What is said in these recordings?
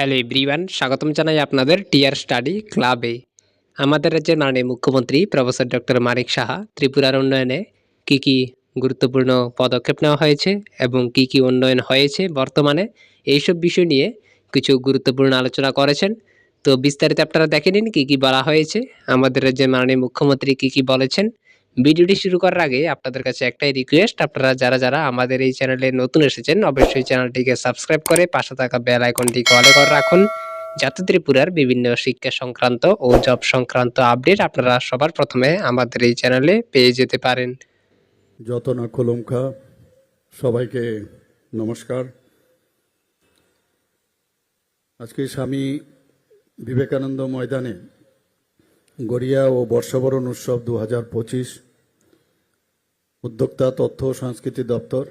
Hello everyone স্বাগতম জানাই আপনাদের টিআর স্টাডি ক্লাবে আমাদের রাজ্যের মাননীয় মুখ্যমন্ত্রী প্রফেসর ডক্টর মানিক সাহা ত্রিপুরার উন্নয়নে কি কি গুরুত্বপূর্ণ পদক্ষেপ নেওয়া হয়েছে এবং কি কি উন্নয়ন হয়েছে বর্তমানে এইসব বিষয় নিয়ে কিছু গুরুত্বপূর্ণ আলোচনা করেছেন। তো বিস্তারিত আপনারা দেখে নিন কী কী বলা হয়েছে। আমাদের রাজ্যের মাননীয় মুখ্যমন্ত্রী কি কি বলেছেন। ভিডিওটি শুরু করার আগে আপনাদের কাছে একটাই রিকোয়েস্ট আপনারা যারা যারা আমাদের এই চ্যানেলে নতুন এসেছেন, অবশ্যই চ্যানেলটিকে সাবস্ক্রাইব করে পাশে থাকা বেল আইকনটিকে অলে করে রাখুন। যাতে ত্রিপুরার বিভিন্ন শিক্ষা সংক্রান্ত ও জব সংক্রান্ত আপডেট আপনারা সবার প্রথমে আমাদের এই চ্যানেলে পেয়ে যেতে পারেন। যত না কলমখা সবাইকে নমস্কার। আজকে স্বামী বিবেকানন্দ ময়দানে গড়িয়া ও বর্ষবরণ উৎসব দু হাজার পঁচিশ। উদ্যোক্তা তথ্য সংস্কৃতি দপ্তর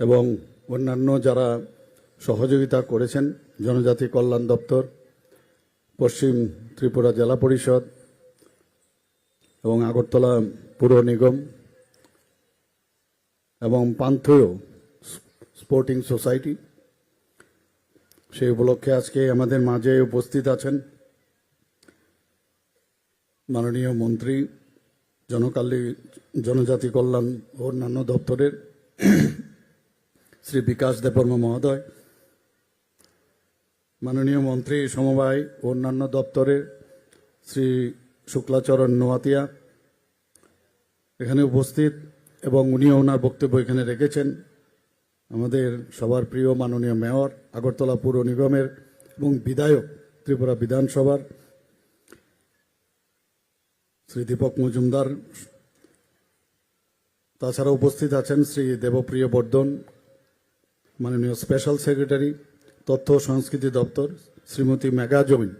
এবং অন্যান্য যারা সহযোগিতা করেছেন জনজাতি কল্যাণ দপ্তর, পশ্চিম ত্রিপুরা জেলা পরিষদ এবং আগরতলা পুর নিগম এবং পান্থেয় স্পোর্টিং সোসাইটি। সেই উপলক্ষে আজকে আমাদের মাঝে উপস্থিত আছেন মাননীয় মন্ত্রী জনকাল্লী জনজাতি কল্যাণ ও অন্যান্য দপ্তরের শ্রী বিকাশ দেববর্মা মহোদয়, মাননীয় মন্ত্রী সমবায় ও অন্যান্য দপ্তরের শ্রী শুক্লাচরণ নোয়াতিয়া এখানে উপস্থিত এবং উনিও ওনার বক্তব্য এখানে রেখেছেন। আমাদের সবার প্রিয় মাননীয় মেয়র, আগরতলা পুর নিগমের এবং বিধায়ক ত্রিপুরা বিধানসভার শ্রী দীপক মজুমদার। তাছাড়া উপস্থিত আছেন শ্রী দেবপ্রিয় বর্ধন, মাননীয় স্পেশাল সেক্রেটারি তথ্য সংস্কৃতি দপ্তর, শ্রীমতী মেঘা জমিন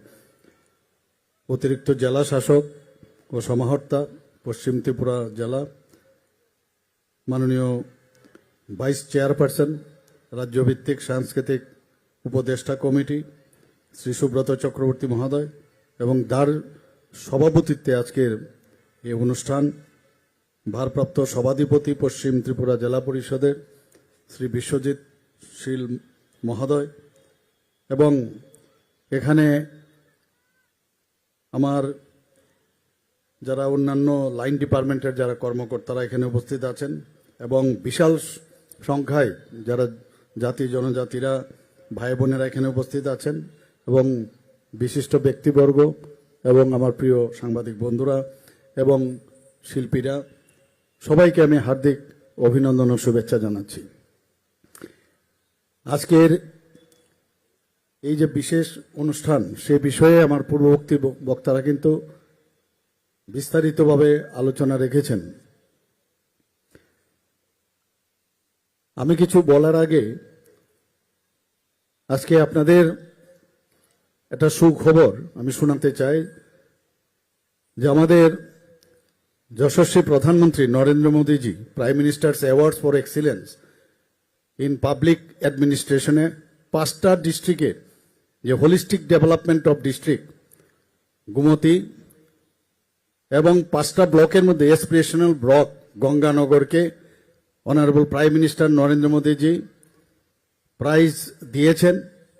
অতিরিক্ত জেলা শাসক ও সমাহর্তা, পশ্চিম ত্রিপুরা জেলা, মাননীয় ভাইস চেয়ারপারসন রাজ্যভিত্তিক সাংস্কৃতিক উপদেষ্টা কমিটি, শ্রী সুব্রত চক্রবর্তী মহোদয় এবং তার সভাপতিত্বে আজকের এই অনুষ্ঠান ভারপ্রাপ্ত সভাধিপতি পশ্চিম ত্রিপুরা জেলা পরিষদের শ্রী বিশ্বজিৎ শীল মহোদয় এবং এখানে আমার যারা অন্যান্য লাইন ডিপার্টমেন্টের যারা কর্মকর্তারা এখানে উপস্থিত আছেন এবং বিশাল সংখ্যায় যারা জাতি, জনজাতিরা ভাই বোনেরা এখানে উপস্থিত আছেন এবং বিশিষ্ট ব্যক্তিবর্গ এবং আমার প্রিয় সাংবাদিক বন্ধুরা এবং শিল্পীরা, সবাইকে আমি হার্দিক অভিনন্দন ও শুভেচ্ছা জানাচ্ছি। আজকের এই যে বিশেষ অনুষ্ঠান, সে বিষয়ে আমার পূর্ববর্তী বক্তারা কিন্তু বিস্তারিতভাবে আলোচনা রেখেছেন। আমি কিছু বলার আগে আজকে আপনাদের একটা সুখবর আমি শোনাতে চাই যে আমাদের যশস্বী প্রধানমন্ত্রী নরেন্দ্র মোদীজি prime minister's awards for excellence in public অ্যাডমিনিস্ট্রেশনে পাঁচটা ডিস্ট্রিক্টে যে holistic development of district Gomati এবং পাঁচটা ব্লকের মধ্যে এসপিরেশনাল ব্লক গঙ্গানগরকে অনারেবল প্রাইম মিনিস্টার নরেন্দ্র মোদীজি প্রাইজ দিয়েছেন।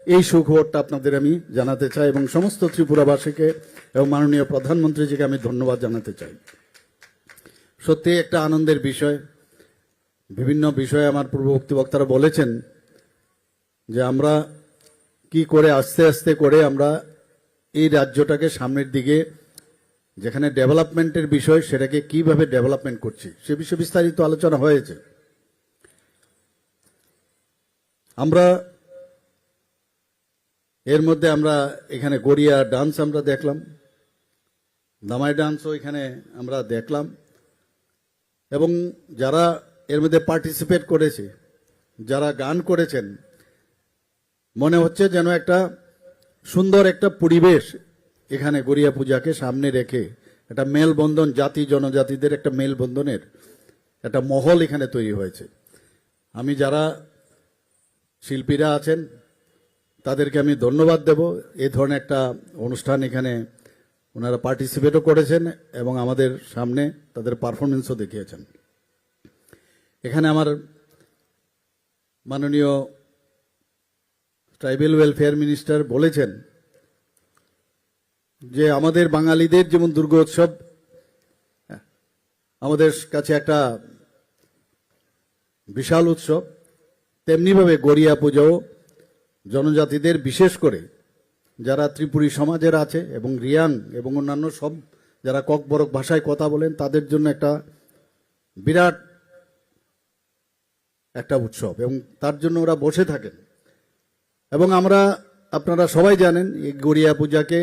এই সুখবরটা আপনাদের আমি জানাতে চাই এবং সমস্ত ত্রিপুরাবাসীকে এবং মাননীয় প্রধানমন্ত্রীজিকে আমি ধন্যবাদ জানাতে চাই। সত্যি একটা আনন্দের বিষয়। বিভিন্ন বিষয়ে আমার পূর্ববর্তী বক্তারা বলেছেন যে আমরা কি করে আস্তে আস্তে করে আমরা এই রাজ্যটাকে সামনের দিকে, যেখানে ডেভেলপমেন্টের বিষয়, সেটাকে কীভাবে ডেভেলপমেন্ট করছি, সে বিষয়ে বিস্তারিত আলোচনা হয়েছে। আমরা এর মধ্যে আমরা এখানে গড়িয়া ডান্স আমরা দেখলাম, দামাই ডান্সও এখানে আমরা দেখলাম। এবং যারা এর মধ্যে পার্টিসিপেট করেছে, যারা গান করেছেন, মনে হচ্ছে যেন একটা সুন্দর একটা পরিবেশ এখানে গড়িয়া পূজাকে সামনে রেখে, একটা মেলবন্ধন, জাতি জনজাতিদের একটা মেলবন্ধনের একটা মহল এখানে তৈরি হয়েছে। আমি যারা শিল্পীরা আছেন তাদেরকে আমি ধন্যবাদ দেব। এ ধরনের একটা অনুষ্ঠান এখানে ওনারা পার্টিসিপেটও করেছেন এবং আমাদের সামনে তাদের পারফরমেন্সও দেখিয়েছেন। এখানে আমার মাননীয় ট্রাইবেল ওয়েলফেয়ার মিনিস্টার বলেছেন যে আমাদের বাঙালিদের যেমন দুর্গোৎসব আমাদের কাছে একটা বিশাল উৎসব, তেমনিভাবে গড়িয়া পুজোও জনজাতিদের, বিশেষ করে যারা ত্রিপুরী সমাজের আছে এবং রিয়াং এবং অন্যান্য সব যারা ককবরক ভাষায় কথা বলেন, তাদের জন্য একটা বিরাট একটা উৎসব এবং তার জন্য ওরা বসে থাকেন। এবং আমরা, আপনারা সবাই জানেন, এই গড়িয়া পূজাকে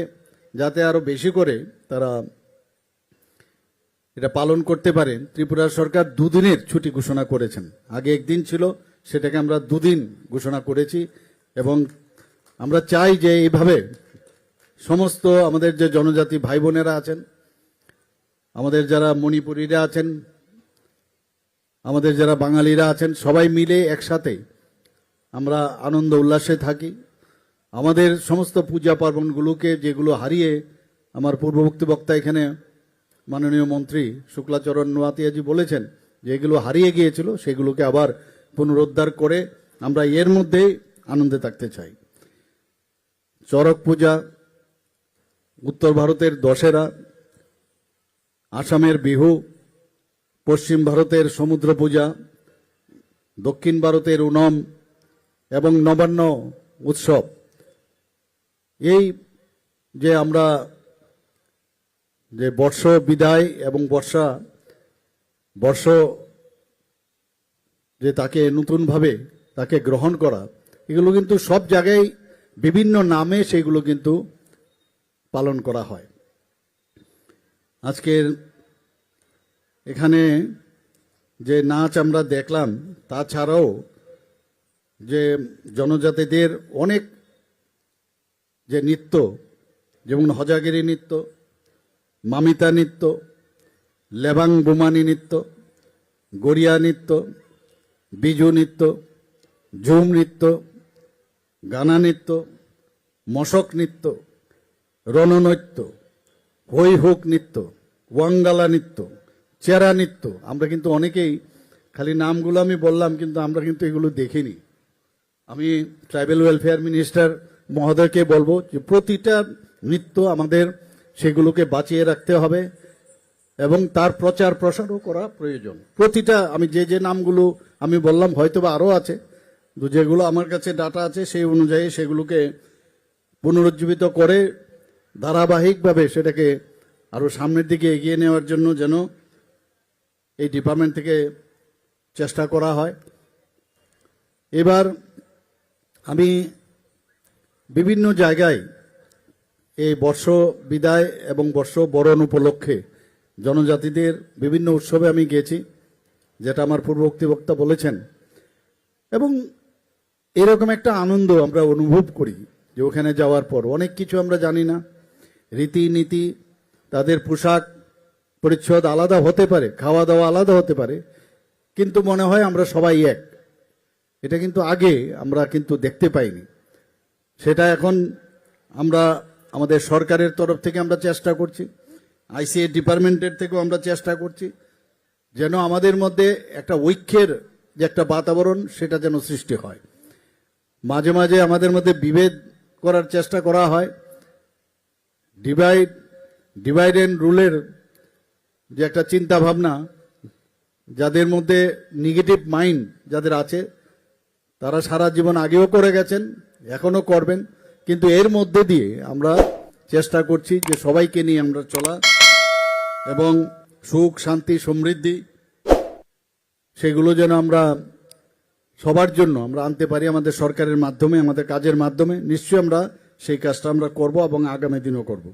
যাতে আরও বেশি করে তারা এটা পালন করতে পারেন ত্রিপুরা সরকার দুদিনের ছুটি ঘোষণা করেছেন। আগে একদিন ছিল, সেটাকে আমরা দুদিন ঘোষণা করেছি। এবং আমরা চাই যে এইভাবে সমস্ত আমাদের যে জনজাতি ভাই বোনেরা আছেন, আমাদের যারা মণিপুরীরা আছেন, আমাদের যারা বাঙালিরা আছেন, সবাই মিলে একসাথে আমরা আনন্দ উল্লাসে থাকি। আমাদের সমস্ত পূজা পার্বণগুলোকে যেগুলো হারিয়ে আমার পূর্ববর্তী বক্তা এখানে মাননীয় মন্ত্রী শুক্লাচরণ নোয়াতিয়াজি বলেছেন, যে এগুলো হারিয়ে গিয়েছিল, সেগুলোকে আবার পুনরুদ্ধার করে আমরা এর মধ্যেই আনন্দে থাকতে চাই। চড়ক পূজা, উত্তর ভারতের দশেরা, আসামের বিহু, পশ্চিম ভারতের সমুদ্র পূজা, দক্ষিণ ভারতের উনম এবং নবান্ন উৎসব। এই যে আমরা যে বর্ষ বিদায় এবং বর্ষা, বর্ষ যে তাকে নতুনভাবে তাকে গ্রহণ করা এগুলো কিন্তু সব জায়গায় বিভিন্ন নামে সেগুলো কিন্তু পালন করা হয়। আজকের এখানে যে নাচ আমরা দেখলাম, তাছাড়াও যে জনজাতিদের অনেক যে নৃত্য, যেমন হজাগিরি নৃত্য, মামিতা নৃত্য, লেবাং বুমানি নৃত্য, গড়িয়া নৃত্য, বিজু নৃত্য, ঝুম নৃত্য গানা নৃত্য, মশক নৃত্য, রণনৃত্য হই হুক নৃত্য, ওয়াঙ্গালা নৃত্য, চেরা নৃত্য। আমরা কিন্তু অনেকেই খালি নামগুলো আমি বললাম, কিন্তু আমরা কিন্তু এগুলো দেখিনি। আমি ট্রাইবেল ওয়েলফেয়ার মিনিস্টার মহোদয়কে বলব যে প্রতিটা নৃত্য আমাদের সেগুলোকে বাঁচিয়ে রাখতে হবে এবং তার প্রচার প্রসারও করা প্রয়োজন। প্রতিটা, আমি যে যে নামগুলো আমি বললাম হয়তো বা আরও আছে তো যেগুলো আমার কাছে ডাটা আছে, সেই অনুযায়ী সেগুলোকে পুনরুজ্জীবিত করে ধারাবাহিকভাবে সেটাকে আরও সামনের দিকে এগিয়ে নেওয়ার জন্য যেন এই ডিপার্টমেন্ট থেকে চেষ্টা করা হয়। এবার আমি বিভিন্ন জায়গায় এই বর্ষ বিদায় এবং বর্ষ বরণ উপলক্ষে জনজাতিদের বিভিন্ন উৎসবে আমি গেছি, যেটা আমার পূর্ববর্তী বক্তা বলেছেন। এবং এরকম একটা আনন্দ আমরা অনুভব করি যে ওখানে যাওয়ার পর। অনেক কিছু আমরা জানি না। রীতিনীতি, তাদের পোশাক পরিচ্ছদ আলাদা হতে পারে খাওয়া দাওয়া আলাদা হতে পারে, কিন্তু মনে হয় আমরা সবাই এক। এটা কিন্তু আগে আমরা কিন্তু দেখতে পাইনি। সেটা এখন আমরা আমাদের সরকারের তরফ থেকে আমরা চেষ্টা করছি আইসিএ ডিপার্টমেন্টের থেকেও আমরা চেষ্টা করছি, যেন আমাদের মধ্যে একটা ঐক্যের যে একটা বাতাবরণ, সেটা যেন সৃষ্টি হয়। মাঝে মাঝে আমাদের মধ্যে বিভেদ করার চেষ্টা করা হয়। ডিভাইড ডিভাইড অ্যান্ড রুলের যে একটা চিন্তা ভাবনা যাদের মধ্যে নেগেটিভ মাইন্ড যাদের আছে, তারা সারা জীবন আগেও করে গেছেন, এখনও করবেন। কিন্তু এর মধ্যে দিয়ে আমরা চেষ্টা করছি যে সবাইকে নিয়ে আমরা চলা এবং সুখ, শান্তি, সমৃদ্ধি, সেগুলো যেন আমরা সবার জন্য আমরা আনতে পারি আমাদের সরকারের মাধ্যমে, আমাদের কাজের মাধ্যমে। নিশ্চয়ই আমরা সেই কাজটা আমরা করব এবং আগামী দিনও করব।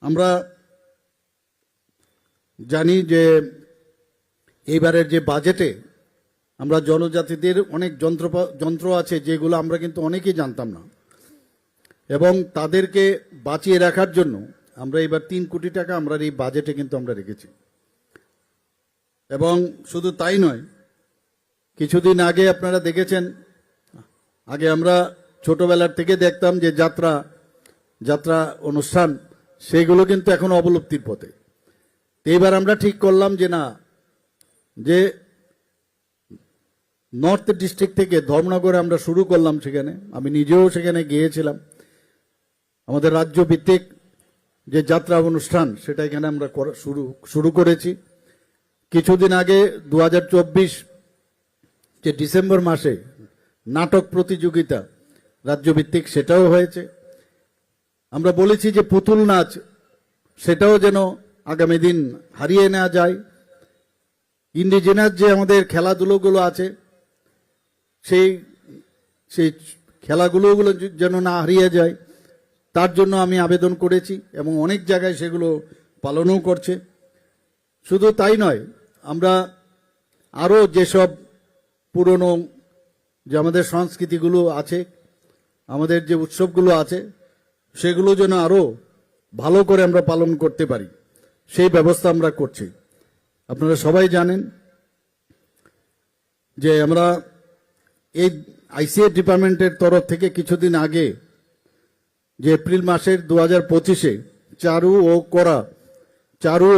আমরা জানি যে এইবারের যে বাজেটে আমরা জনজাতিদের অনেক যন্ত্র যন্ত্র আছে যেগুলো আমরা কিন্তু অনেকেই জানতাম না। এবং তাদেরকে বাঁচিয়ে রাখার জন্য আমরা এবার তিন কোটি টাকা আমরা এই বাজেটে কিন্তু আমরা রেখেছি। এবং শুধু তাই নয় কিছুদিন আগে আপনারা দেখেছেন, আগে আমরা ছোটবেলার থেকে দেখতাম যে যাত্রা যাত্রা অনুষ্ঠান, সেগুলো কিন্তু এখন অবলুপ্তির পথে। তো এবার আমরা ঠিক করলাম যে না, যে নর্থ ডিস্ট্রিক্ট থেকে ধর্মনগরে আমরা শুরু করলাম সেখানে। আমি নিজেও সেখানে গিয়েছিলাম। আমাদের রাজ্য ভিত্তিক যে যাত্রা অনুষ্ঠান, সেটা এখানে আমরা শুরু শুরু করেছি। কিছুদিন আগে দু হাজার চব্বিশ যে ডিসেম্বর মাসে নাটক প্রতিযোগিতা রাজ্যভিত্তিক সেটাও হয়েছে। আমরা বলেছি যে পুতুল নাচ সেটাও যেন আগামী দিন হারিয়ে নেওয়া যায়। ইন্ডিজেনাস যে আমাদের খেলাধুলোগুলো আছে, সেই সেই খেলাগুলোগুলো যেন না হারিয়ে যায়, তার জন্য আমি আবেদন করেছি এবং অনেক জায়গায় সেগুলো পালনও করছে। শুধু তাই নয়, আমরা আরও যেসব পুরনো যে আমাদের সংস্কৃতিগুলো আছে, আমাদের যে উৎসবগুলো আছে, সেগুলো যেন আরও ভালো করে আমরা পালন করতে পারি, সেই ব্যবস্থা আমরা করছি। আপনারা সবাই জানেন যে আমরা এই আইসিএ ডিপার্টমেন্টের তরফ থেকে কিছুদিন আগে যে এপ্রিল মাসের দু হাজার পঁচিশে চারু ও করা, চারু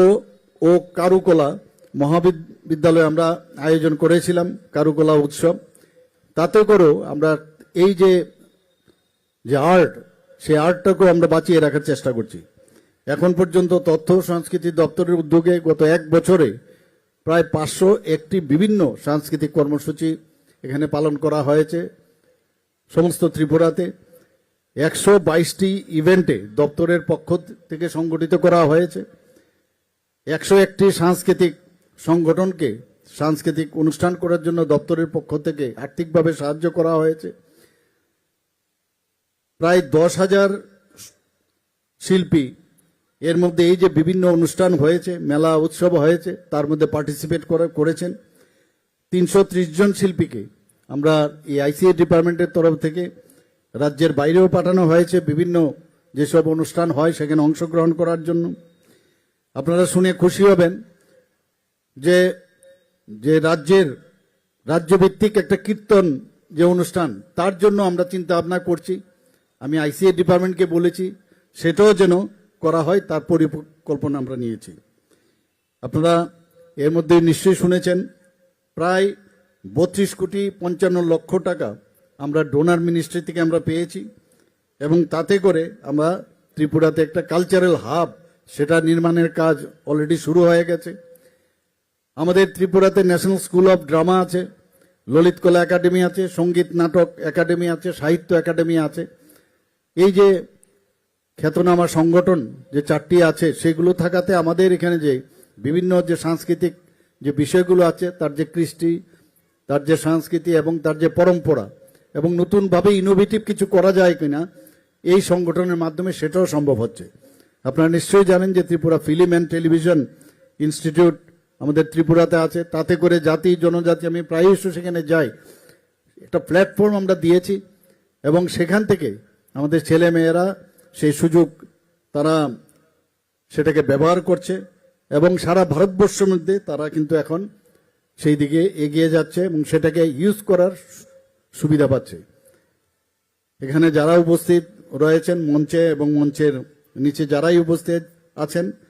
ও কারুকলা মহাবিদ্যালয়ে আমরা আয়োজন করেছিলাম কারুকলা উৎসব। তাতে করেও আমরা এই যে যে আর্ট সেই আর্টটাকেও আমরা বাঁচিয়ে রাখার চেষ্টা করছি। এখন পর্যন্ত তথ্য সংস্কৃতি দপ্তরের উদ্যোগে গত এক বছরে প্রায় পাঁচশো একটি বিভিন্ন সাংস্কৃতিক কর্মসূচি এখানে পালন করা হয়েছে সমস্ত ত্রিপুরাতে। একশো বাইশটি ইভেন্টে দপ্তরের পক্ষ থেকে সংগঠিত করা হয়েছে। একশো একটি সাংস্কৃতিক সংগঠনকে সাংস্কৃতিক অনুষ্ঠান করার জন্য দপ্তরের পক্ষ থেকে আর্থিকভাবে সাহায্য করা হয়েছে। প্রায় দশ হাজার শিল্পী এর মধ্যে এই যে বিভিন্ন অনুষ্ঠান হয়েছে, মেলা উৎসব হয়েছে, তার মধ্যে পার্টিসিপেট করেছেন। তিনশো ত্রিশ জন শিল্পীকে আমরা এই আইসিএ ডিপার্টমেন্টের তরফ থেকে রাজ্যের বাইরেও পাঠানো হয়েছে বিভিন্ন যেসব অনুষ্ঠান হয়, সেখানে অংশগ্রহণ করার জন্য। আপনারা শুনে খুশি হবেন যে যে রাজ্যের, রাজ্যভিত্তিক একটা কীর্তন যে অনুষ্ঠান, তার জন্য আমরা চিন্তা ভাবনা করছি। আমি আইসিএ ডিপার্টমেন্টকে বলেছি, সেটাও যেন করা হয়, তার পরিকল্পনা আমরা নিয়েছি। আপনারা এর মধ্যে নিশ্চয়ই শুনেছেন, প্রায় বত্রিশ কোটি পঞ্চান্ন লক্ষ টাকা আমরা ডোনার মিনিস্ট্রি থেকে আমরা পেয়েছি এবং তাতে করে আমরা ত্রিপুরাতে একটা কালচারাল হাব, সেটা নির্মাণের কাজ অলরেডি শুরু হয়ে গেছে। আমাদের ত্রিপুরাতে ন্যাশনাল স্কুল অফ ড্রামা আছে ললিত কলা একাডেমি আছে, সংগীত নাটক একাডেমি আছে, সাহিত্য একাডেমি আছে। এই যে খ্যাতনামা সংগঠন যে চারটি আছে, সেগুলো থাকাতে আমাদের এখানে যে বিভিন্ন যে সাংস্কৃতিক যে বিষয়গুলো আছে, তার যে কৃষ্টি, তার যে সংস্কৃতি এবং তার যে পরম্পরা, এবং নতুনভাবে ইনোভেটিভ কিছু করা যায় কিনা, এই সংগঠনের মাধ্যমে সেটাও সম্ভব হচ্ছে। আপনারা নিশ্চয়ই জানেন যে Tripura film and television institute আমাদের ত্রিপুরাতে আছে। তাতে করে জাতি, জনজাতি, আমি প্রায়শ সেখানে যাই। একটা প্ল্যাটফর্ম আমরা দিয়েছি এবং সেখান থেকে আমাদের ছেলে মেয়েরা সেই সুযোগ তারা সেটাকে ব্যবহার করছে এবং সারা ভারতবর্ষের মধ্যে তারা কিন্তু এখন সেই দিকে এগিয়ে যাচ্ছে এবং সেটাকে ইউজ করার সুবিধা পাচ্ছে। এখানে যারা উপস্থিত রয়েছেন মঞ্চে এবং মঞ্চের নিচে যারাই উপস্থিত আছেন